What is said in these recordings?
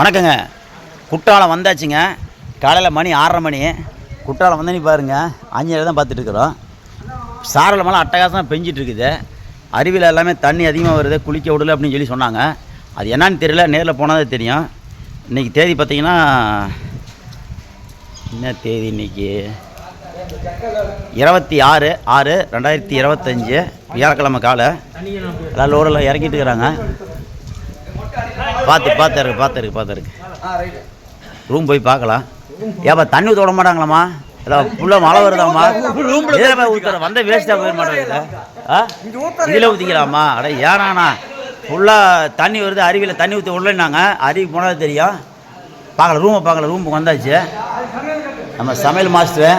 வணக்கங்க. குற்றாலம் வந்தாச்சுங்க. காலையில் மணி ஆறரை மணி. குற்றாலம் வந்தனி பாருங்கள் ஆஞ்சநேயர் தான் பார்த்துட்டு இருக்கிறோம். சாரல் மழை அட்டகாசமாக பெஞ்சிட்ருக்குது அருவியில் எல்லாமே தண்ணி அதிகமாக வருது குளிக்க விடல அப்படின்னு சொல்லி சொன்னாங்க. அது என்னன்னு தெரியல நேரில் போனால் தான் தெரியும். இன்றைக்கி தேதி பார்த்தீங்கன்னா என்ன தேதி இன்னைக்கு? இருபத்தி ஆறு ஆறு ரெண்டாயிரத்தி இருபத்தஞ்சி வியாழக்கிழமை காலை. எல்லாம் லோடெல்லாம் இறக்கிட்டு இருக்கிறாங்க. பார்த்து பார்த்துருக்கு பார்த்துருக்கு பார்த்துருக்கு ரூம் போய் பார்க்கலாம் ஏப்பா தண்ணி ஊற்ற விட மாட்டாங்களாம்மா? ஏதாவது ஃபுல்லாக மழை வருதாம்மா? இதில் போய் ஊற்றுற வந்த வேஸ்ட்டாக போயிட மாட்டேங்குது ஆ? இதில் ஊற்றிக்கலாமா அட ஏனாண்ணா? ஃபுல்லாக தண்ணி வருது அருவியில் தண்ணி ஊற்றி விடலன்னாங்க. அருவி போனது தெரியும். பார்க்கல ரூமை பார்க்கல ரூமுக்கு வந்தாச்சு. நம்ம சமையல் மாஸ்டரு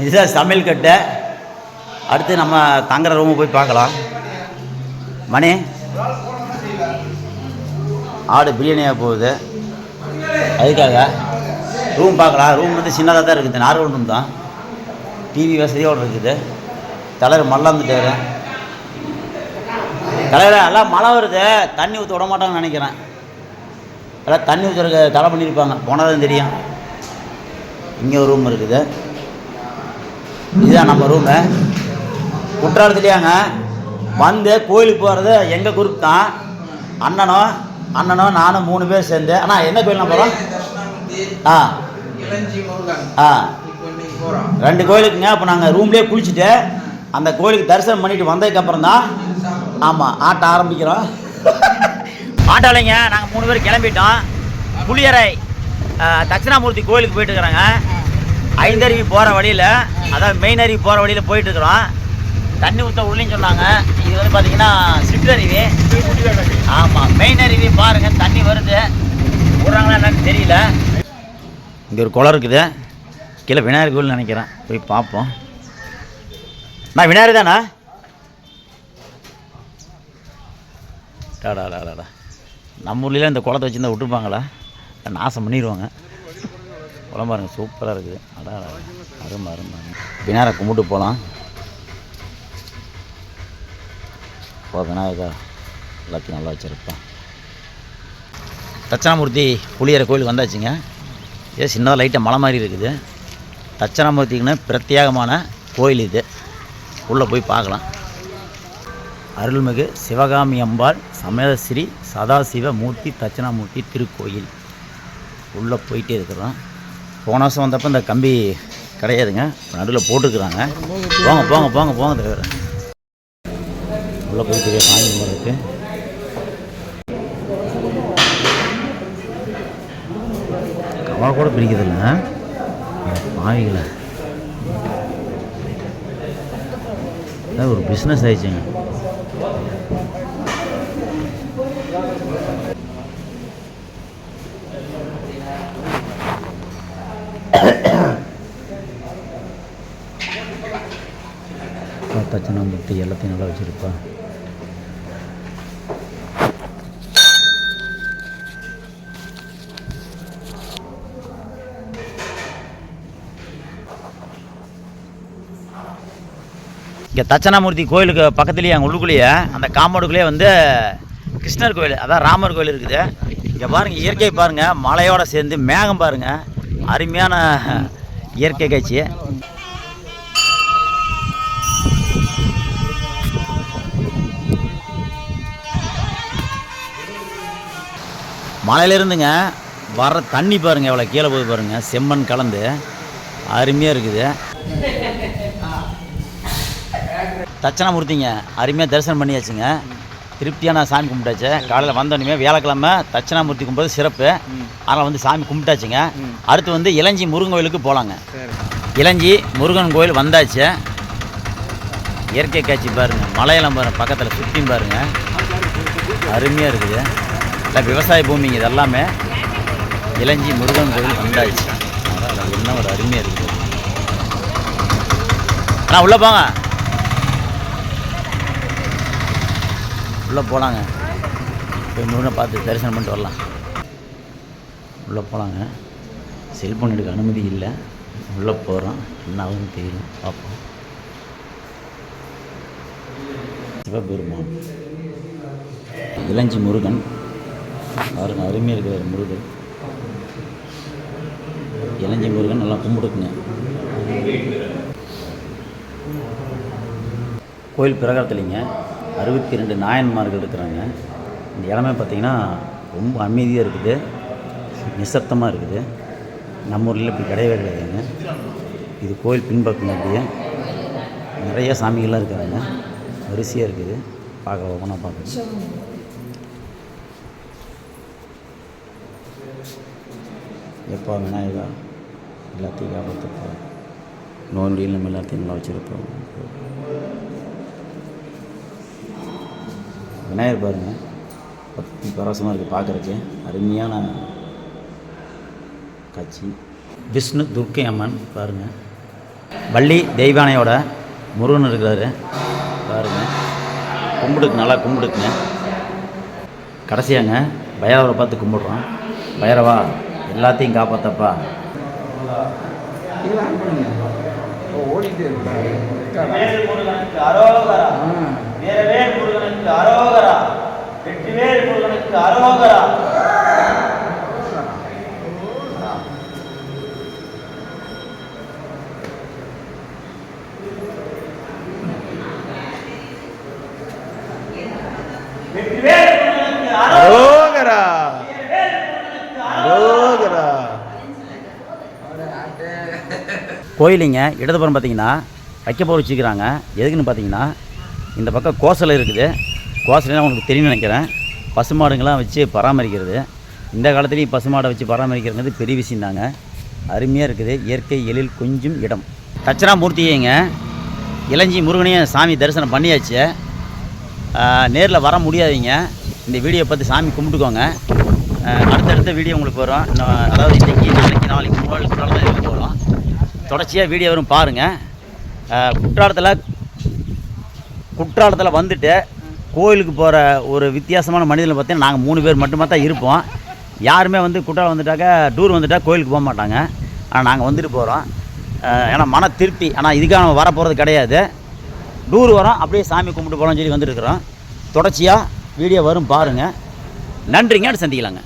இதுதான் சமையல் கட்டு. அடுத்து நம்ம தங்குற ரூமை போய் பார்க்கலாம் மணி? ஆடு பிரியாணியாக போகுது. அதுக்காக ரூம் பார்க்கலாம் ரூம் வந்து சின்னதாக தான் இருக்குது. நார்மல் ரூம் தான். டிவி வசதியோடு இருக்குது. தலைவர் மல்லாந்துட்டாரு தலைவர் எல்லாம் மழை வருது. தண்ணி ஊற்ற விட மாட்டாங்கன்னு நினைக்கிறேன். எல்லாம் தண்ணி ஊற்றுறதுக்கு தடை பண்ணியிருப்பாங்க. போனதான் தெரியும். இங்கே ஒரு ரூம் இருக்குது. இதுதான் நம்ம ரூமு குற்றாலத்துலையாங்க வந்து கோயிலுக்கு போகிறது எங்கள் குரூப் தான். அண்ணனும் அண்ணனும் நானும் மூணு பேர் சேர்ந்து. அண்ணா என்ன கோயில் நான் போகிறோம் ஆ. ஆ. ரெண்டு கோயிலுக்குங்க. இப்போ நாங்கள் ரூம்லேயே குளிச்சுட்டு அந்த கோயிலுக்கு தரிசனம் பண்ணிட்டு வந்ததுக்கப்புறம் தான் ஆமாம் ஆட்ட ஆரம்பிக்கிறோம். ஆட்டோலைங்க நாங்கள் மூணு பேர் கிளம்பிட்டோம். புளியரை தட்சிணாமூர்த்தி கோயிலுக்கு போயிட்டு இருக்கிறாங்க ஐந்தருவி போகிற வழியில் அதாவது மெயின் அருவி போகிற வழியில் போயிட்டு இருக்கிறோம் தண்ணி ஊற்ற உள்ளின்னு சொன்னாங்க. இது வந்து பார்த்தீங்கன்னா சிற்றருவி ஆமாம் மெயின் அருவி பாருங்கள் தண்ணி வருது. விடுறாங்களா என்னன்னு தெரியல. இங்கே ஒரு குளம் இருக்குது. கீழே விநாயகர் கோவில் நினைக்கிறேன். போய் பார்ப்போம். நான் விநாயகர் தானா? டாடா நம்ம ஊர்லாம் இந்த குளத்தை வச்சுருந்தா விட்டுருப்பாங்களா? நாசம் பண்ணிடுவாங்க. குளம் பாருங்க சூப்பராக இருக்குது. அடா அடா, அருமை அருமை அருமை. விநாயகரை கும்பிட்டு போகலாம் போ விநாயகா. எல்லாத்தையும் நல்லா வச்சுருப்பேன் தட்சணாமூர்த்தி புளியரை கோயிலுக்கு வந்தாச்சுங்க. ஏ சின்னதாக லைட்டாக மலை மாதிரி இருக்குது. தட்சணாமூர்த்திக்குன்னு பிரத்யேகமான கோயில் இது. உள்ளே போய் பார்க்கலாம். அருள்மிகு சிவகாமி அம்பாள் சமேத ஸ்ரீ சதாசிவ மூர்த்தி தட்சணாமூர்த்தி திருக்கோயில். உள்ளே போயிட்டே இருக்கிறோம். போன வருஷம் வந்தப்போ இந்த கம்பி கிடையாதுங்க. நடுவில் போட்டுக்கிறாங்க போங்க போங்க போங்க போங்க தலைவர் உள்ளே போய் பெரிய சாமி கும்பிட்றது இருக்கு கவலை கூட பிரிக்கிறதில்ல. பாவிகளை. ஒரு பிஸ்னஸ் ஆயிடுச்சுங்க. தட்சணாமூர்த்தி எல்லாத்தையும் நல்லா வச்சுருப்பா. இங்கே தட்சணாமூர்த்தி கோயிலுக்கு பக்கத்துலேயே அங்கே உள்ளுக்குள்ளேயே அந்த காம்பவுண்டுக்குள்ளேயே வந்து கிருஷ்ணர் கோயில் அதான் ராமர் கோயில் இருக்குது. இங்கே பாருங்கள் இயற்கை பாருங்கள் மலையோட சேர்ந்து மேகம் பாருங்கள் அருமையான இயற்கை காட்சி. மலையிலேருந்துங்க வர்ற தண்ணி பாருங்கள் எவ்வளோ கீழே போய் பாருங்கள் செம்மண் கலந்து. அருமையாக இருக்குது. தட்சணாமூர்த்திங்க அருமையாக தரிசனம் பண்ணியாச்சுங்க. திருப்தியான சாமி கும்பிட்டாச்சு. காலையில் வந்தோடனே வியாழக்கிழமை தட்சணாமூர்த்தி கும்பிட்றது சிறப்பு. அதனால் வந்து சாமி கும்பிட்டாச்சுங்க. அடுத்து வந்து இளஞ்சி முருகன் கோயிலுக்கு போகலாங்க இளஞ்சி முருகன் கோயில் வந்தாச்சு. இயற்கை காட்சி பாருங்க. மலையெல்லாம் பாருங்கள் பக்கத்தில் சுற்றியும் பாருங்க. அருமையாக இருக்குது. இல்லை விவசாய பூமிங்க இது எல்லாமே இளஞ்சி முருகன் கோயில் வந்தாச்சு. அதான் என்ன ஒரு அருமையாக இருக்குது. ஆனால் உள்ளே போங்க. உள்ளே போகலாங்க போய் முருகனை பார்த்து தரிசனம் பண்ணிட்டு வரலாம். உள்ளே போகலாங்க செல்ஃபோன் எடுக்க அனுமதி இல்லை. உள்ளே போகிறோம் என்ன ஆகுதுன்னு தெரியல. பார்ப்போம். சிவபெருமான். இளஞ்சி முருகன். பாருங்க அருமையாக இருக்கிற முருகன். இளஞ்சி முருகன் நல்லா கும்பிடுக்குங்க கோயில் பிரகாரத்துலிங்க. அறுபத்தி ரெண்டு நாயன்மார்கள் இருக்கிறாங்க. இந்த இடமே பார்த்திங்கன்னா ரொம்ப அமைதியாக இருக்குது. நிசப்தமாக இருக்குது. நம்ம ஊரில் இப்படி கிடையவே கிடையாதுங்க. இது கோயில் பின்பக்கம் அப்படியே. நிறைய சாமிகள்லாம் இருக்கிறாங்க. வரிசையாக இருக்குது. பார்க்க ஒவ்வொன்றா பார்க்குறேன் எப்போ விநாயகா? எல்லாத்தையும் காப்பாற்றுப்போம் நோண்டியில் நம்ம எல்லாத்தையும் நல்லா வச்சுருப்போம். விநாயகர் பாருங்கள் பக்தி பரவசமாக இருக்குது பார்க்குறக்கு அருமையான காட்சி. விஷ்ணு துர்க்கை அம்மன் பாருங்கள் வள்ளி தெய்வானையோட முருகன் இருக்கிறாரு பாருங்கள் கும்பிடுக்கு நல்லா கும்பிடுக்குங்க. கடைசியாங்க பைரவரை பார்த்து கும்பிடுறோம். பைரவா எல்லாத்தையும் காப்பாத்தப்பா. ஓடிட்டே இருக்கா முருகனுக்கு அரோகரா ஆ. முருகனுக்கு அரோகரா வெற்றிவேல் முருகனுக்கு அரோகரா வெற்றிவேல் முருகனுக்கு அரோகரா அரோகரா கோயிலிங்க இடதுபுறம் பார்த்தீங்கன்னா வைக்கப்போர் வச்சுக்கிறாங்க எதுக்குன்னு பார்த்தீங்கன்னா இந்த பக்கம் கோசலை இருக்குது. கோசலாம் உங்களுக்கு தெரியும்னு நினைக்கிறேன். பசுமாடுங்களாம் வச்சு பராமரிக்கிறது. இந்த காலத்துலேயும் பசுமாடை வச்சு பராமரிக்கிறது பெரிய விஷயம் தாங்க அருமையாக இருக்குது. இயற்கை எழில் கொஞ்சம் இடம். தட்சணாமூர்த்தியேங்க இளஞ்சி முருகனையும் சாமி தரிசனம் பண்ணியாச்சு. நேரில் வர முடியாதீங்க. இந்த வீடியோ பார்த்து சாமி கும்பிட்டுக்கோங்க. அடுத்தடுத்த வீடியோ உங்களுக்கு வரும். அதாவது இன்றைக்கி நாளைக்கு நாளைக்கு முன்னாடி தான் வீடியோ வரும் தொடர்ச்சியாக வீடியோ வரும் பாருங்கள் குற்றாலத்தில் குற்றாலத்தில் வந்துட்டு கோயிலுக்கு போகிற ஒரு வித்தியாசமான மனிதனை பார்த்தீங்கன்னா நாங்கள் மூணு பேர் மட்டுமா தான் இருப்போம். யாருமே வந்து குற்றாலம் வந்துட்டாக்கா டூர் வந்துட்டால் கோயிலுக்கு போக மாட்டாங்க. ஆனால் நாங்கள் வந்துட்டு போகிறோம் ஏன்னா மன திருப்தி. ஆனால் இதுக்காக நம்ம வரப்போகிறது கிடையாது. டூர் வரோம் அப்படியே சாமி கும்பிட்டு போகலாம்னு சொல்லி வந்துருக்குறோம் தொடர்ச்சியாக வீடியோ வரும் பாருங்கள் நன்றிங்க சந்திக்கலாங்க.